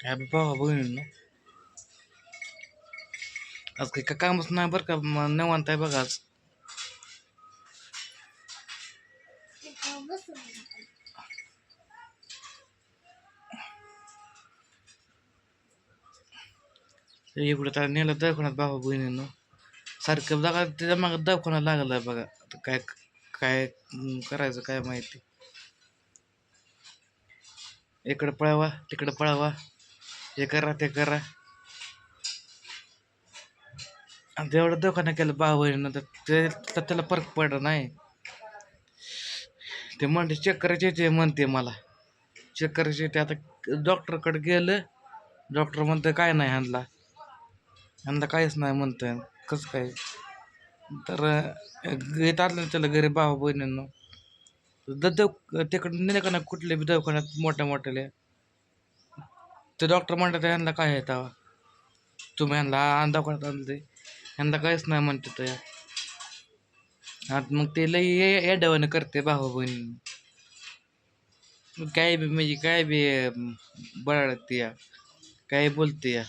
काय बी पाहा बहिणींनो आज काही का कामच नाही बरं का म- निवांत आहे बघा आज इकडं त्याला नेलं दवाखान्यात बाबा बहिणीनं सारखं बघा त्याच्या मागं दवाखाना लागला बघा आता काय काय करायचं काय माहिती इकडं पळावा तिकडं पळावा हे करा ते करा. आणि तेवढं दवाखाना केलं भावा तर ते तर त्याला फरक पडला नाही. ते म्हणते चेक करायचे ते म्हणते मला. चेक करायचे येते आता डॉक्टरकडे गेलं. डॉक्टर म्हणतं काय नाही ह्यांना ह्यांना काहीच नाही म्हणतं कसं काय? तर येत आलं त्याला घरी भावा बहिणींना दव तिकडं नेलं का नाही कुठले बी दवाखान्यात मोठ्या मोठ्याले ते डॉक्टर म्हणतात यांना काय आहे तेव्हा तुम्ही यांना अंधा करत आणलं ते. ह्यांना काहीच नाही म्हणते तर आता मग ते लई येड्यावाने करते भाऊ बहिणी. काय बी म्हणजे काय बी बळाडते या. काय बोलते या.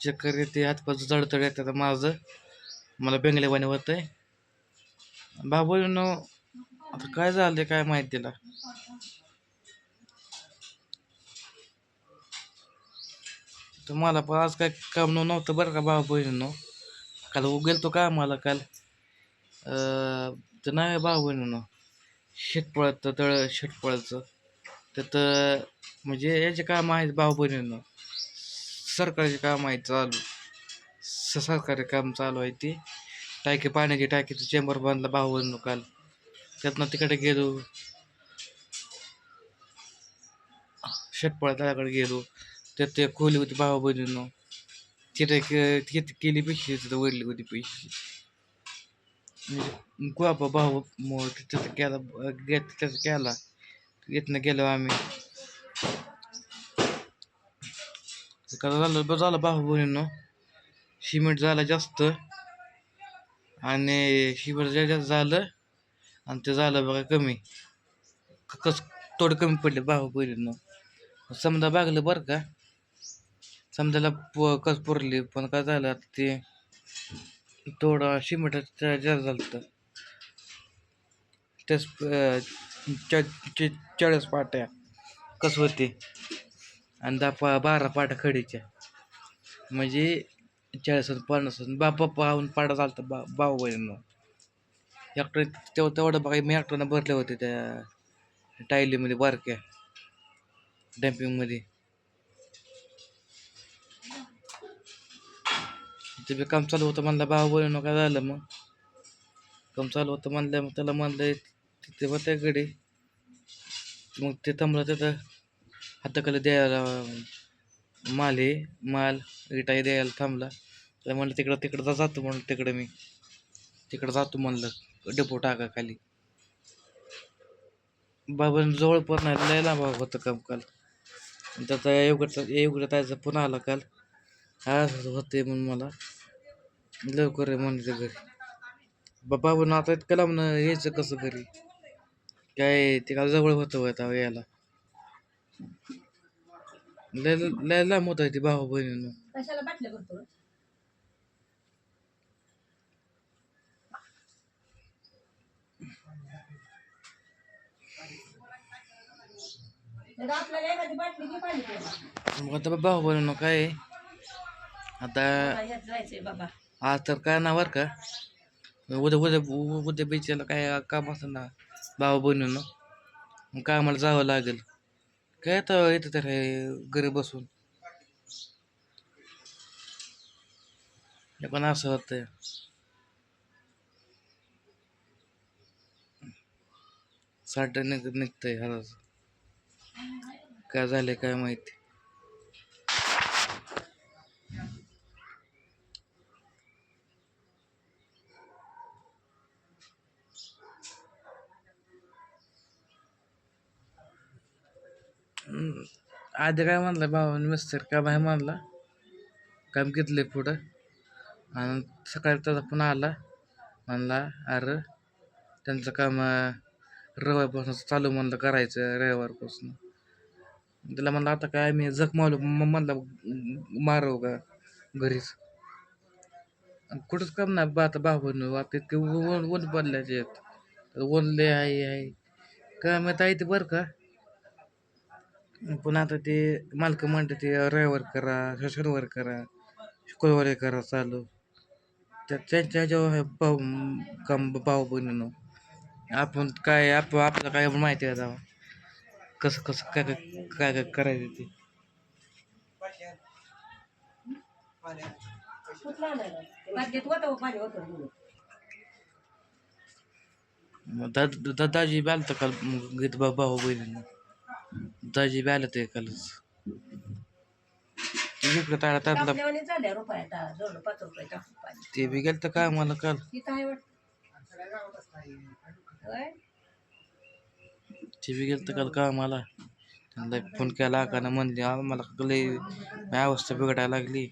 चक्कर येते हातपाच जडतड येतात माझं. मला बेंगलेवाणी होत आहे बाबूनो आता काय झालं काय माहिती तिला तर मला पण आज काय काम नव्हतं बरं का भाऊ बहिणीनो. काल गेल तो का मला काल. तर नाही भाऊ बहिणीनो. शेतपळाचं तळ शेतपळाचं त्यात म्हणजे याचे काम आहेत भाऊ बहिणीनो. सरकारचे काम आहेत चालू. स सरकारी काम चालू आहे ते. टाकी पाण्याची टाकीचं चेंबर बांधला भाऊ बहिणीनो काल. त्यातनं तिकडे गेलो. शेटपळा तळाकडे गेलो. त्यात ते खोली होती भावा बहिणीनं. तिथे किती तिथे केली पैसे तिथं वडली होती पैसे. म्हणजे बाबा भाऊ मग तिथं केला गे तिथं केला. इथनं गेलो आम्ही. कसं झालं बरं झालं भाऊ बहिणीनं. सिमेंट झाला जास्त. आणि शिबर जास्त झालं आणि ते झालं बघा कमी. कस थोडं कमी पडले भाऊ बहिणीनं. समजा बागलं बरं का. समजायला प कस पुरली पण काय झालं आता ते थोडं सिमेंट जास्त झालं तर तेच चाळीस पाट्या कस होते? आणि दहा पा बारा पाट्या खडीच्या. म्हणजे चाळीस पन्नास बा बापा पाहून पाडा चालतं बा भाऊ बहिणीनं एकटं तेवढं तेवढं बघा मी एकट्यानं भरले होते त्या टायलीमध्ये बारक्या. डॅम्पिंगमध्ये. तिथे बी काम चालू होतं म्हणलं भाऊ बहिणीनं काय झालं मग? काम चालू होतं म्हणलं मग त्याला म्हणलं तिथे मग त्याकडे मग ते थांबलं तिथं हाताखाली द्यायला माल हे माल इटाही द्यायला थांबला. तर म्हणलं तिकडं तिकडं जातो म्हणलं तिकडं मी. तिकडं जातो म्हणलं डेपो टाका खाली. बाबा जवळ पण नाही लय लांब होतं काम काल. त्याचा योगट योगट त्याचा पुन्हा आला काल. हा होते म्हणून मला. लवकर आहे म्हणजे घरी. बाबा पण आता इतकं लांब यायचं कसं घरी? काय ते काल जवळ होतं यायला. लय लय लांब होत ती भाऊ बहिणीनं. प्यायला. मग आता भाऊ बहिणीनं काय? आता बाबा. आज तर काय ना बरं का. उद्या उद्या उ- उद्या बिचाला काय काम असतं ना भावा बहिणीनं. कामाला काय आम्हाला जावं लागेल. काय तर येतं तर हे घरी बसून. हे पण असं होतंय. साठ निघ निघतंय हराच काय झालंय काय माहिती. आधी काय म्हणलं भावा मिस्टर काम आहे म्हणला काम घेतले पुढं. आणि सकाळी त्याचा पुन्हा आला म्हणला अरे त्यांचं काम रविवारपासून चालू म्हणलं करायचं रविवारपासून. त्याला म्हणलं आता काय मी जख मारलो म- म्हणला मारव का घरीच? कुठंच काम नाही बा आता बाबांनी आता इतके ऊन ऊन पडल्याचे आहेत. ओनले आहे आहे. काय माहीत आहे ते बरं का? पण आता ते मालक म्हणते ते, रविवार करा, शनिवार करा, शुक्रवारी करा, चालू. त्या, त्यांच्या ह्याच्यावर आहे भाऊ, काम, भाऊ बहिणीनं. आपण काय, आप आपलं काय माहिती आहे जावं कसं कसं, काय काय काय करायचं ते? कुठला आणायला हो पाणी मग दा दा- दाजी काल गीत भाऊ बहिणीनं. दाजी बी आलं ते कालच इकडं ताळा त्यातला टाकल्यावानी झाल्या रुपया आता जवळ पाच रुपये टाकून पाणी ते बी गेलं तर काय मला काल तिथं आहे वाटतं. होय? ते बी गेलं तर काल का मला त्यांना फोन केला का ना म्हणले "आ, मला लई माझी अवस्था बिघडायला लागली.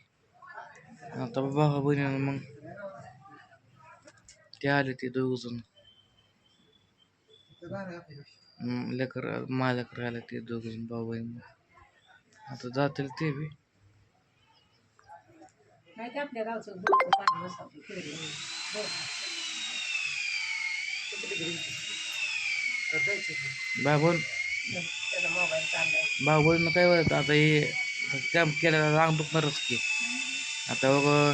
आता भाऊ बहिणीनं मग. ते आले ते दोघ जण. लेकर माझ्या लेकर आले ते दोघ जण भाऊ बहीण आता जातील ते बी नाही ते आपल्या गावचं दूध पाणी बसावं फिरलं. बरं. बाबून त्याचा मोबाईल चाललाय बाबून काय होत आता हे काम केल्याला रांग दुखणारच की आता बघ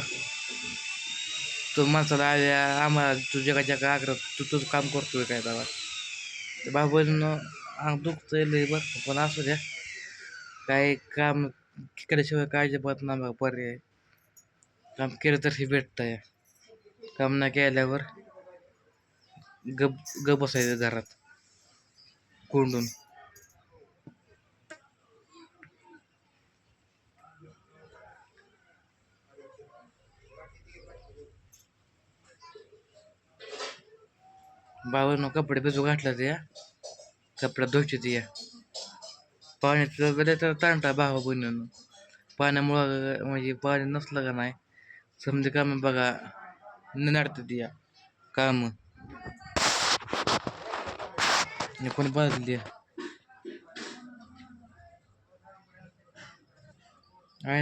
तो माणसाला आल्या आम्हाला तू जगाच्या का आग्रह तू तुझं काम करतोय काय दादा ते बाबून अंग दुखतंय लय बर पण असू द्या. काय काम केल्याशिवाय काळजी अजिबात ना बघा पर्याय. काम केलं तर हे भेटतंय. काम नाही केल्यावर गप गप बसायचं घरात. कोंडून. बाबांनो कपडे भिजू घातला ते कपडा धुयचे ते पाण्याचं गेले ताणता तांटा भावा बहिणीनं. पाण्यामुळं म्हणजे पाणी नसलं का नाही समजे काम बघा नडते ते या काम. कोणी बाजली आहे?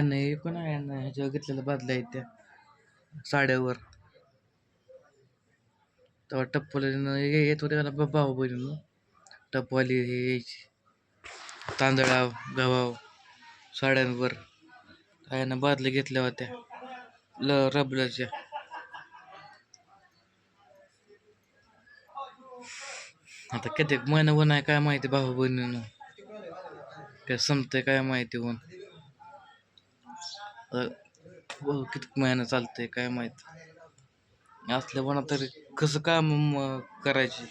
नाही पण आहे ना ह्याच्यावर घेतलेल्या बादल्या आहेत त्या साड्यावर. तेव्हा टप्पल येत होते का? भाऊ बहिणीनं टप्पवाली हे यायची. तांदळाव गव्हाव साड्यांवर कायनं बादल्या घेतल्या होत्या. ल रबलाच्या आता किती महिना ऊन आहे काय माहिती भाऊ बहिणीनं? काय संपतंय काय माहिती ऊन अ, किती महिना चालतंय काय माहिती? असल्या म्हणा तरी कसं काम म- करायची?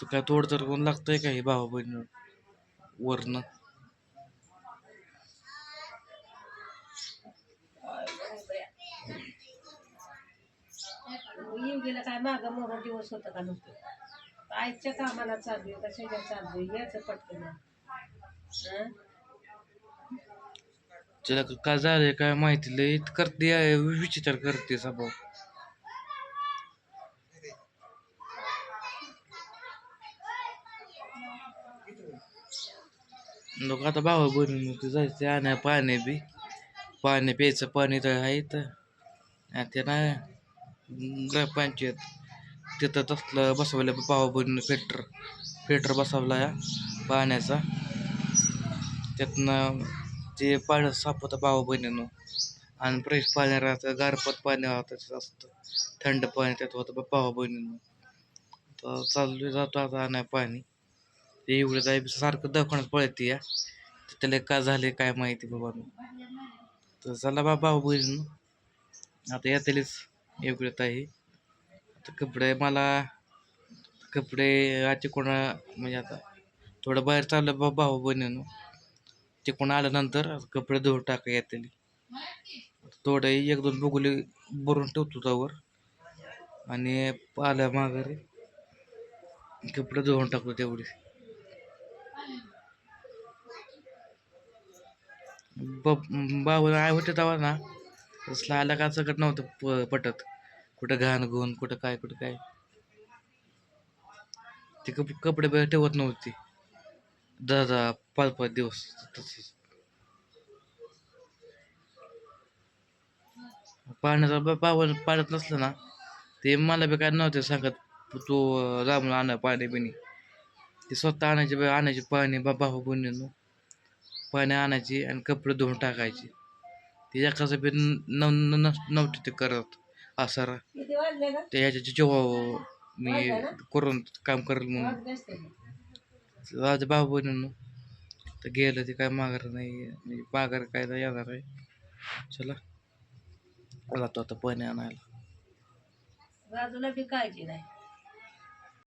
तू काय तोड तर कोण लागतंय का हे भावा बहिणी वरनं? येऊन गेलं काय? मागं दिवस होतं का नव्हतं कामाला चालू आहे कशाच्या चालू आहे याचं पटकन? तिला काय झालंय काय माहिती? लय करते आहे, विचित्र करते स्वभाव लोक आता भावा बहिणी ते जायचं आणा पाणी बी पाणी प्यायचं पाणी तर आहे तर ते नाही ग्रामपंचायत तिथं तसलं बसवलं भावा बहिणी फिल्टर फिल्टर बसवला या पाण्याचा त्यातनं ते पाणी साफ होतं भावा बहिणीनं आणि फ्रेश पाणी राहतं गारपत पाणी राहतं असतं थंड पाणी त्यात होतं भावा बहिणीनं तर चालू जातो आता आणाय पाणी ते एवढं काय सारखं दवाखान्यात पळते या तर त्याला का झाले काय माहिती बाबा. तर चला बा भाऊ बहिणीनं. आता येतेलीच एवढ्यात आहे. आता कपडे मला कपडे आजचे कोणा म्हणजे आता थोडं बाहेर चाललं बा भाऊ बहिणीनं. तिकडून आल्यानंतर कपडे धुवून टाका येतील. थोडं एक दोन बघुले भरून ठेवतो त्यावर आणि आल्या माघारी कपडे धुवून टाकतो तेवढे. ब आय होते तेव्हा ना तसलं आला का सकट नव्हतं प पटत. कुठं घाण गुण कुठं काय कुठं काय. ते कप कपडे बाहेर ठेवत नव्हती. दहा दहा पाच पाच दिवस तसेच पाण्याचा बा- पावन पाण्यात नसलं ना ते मला बी काय नव्हते सांगत तू रामला आण पाणी बिणी. ते स्वतः आणायचे बा- आणायचे पाणी बा भाऊ बहिणीनं पाणी आणायची आणि कपडे धुवून टाकायचे. ते एकाचं बी न न- न- नव्हते ते करत. असं किती वाजले का ते ह्याच्या जेव्हा मी करून काम करेल म्हणून. भाऊ बहिणीनं तर गेलं ते काय माघार नाही म्हणजे माघार काय नाही येणार आहे. चला जातो आता पाणी आणायला. बाजूला बी काळजी नाही.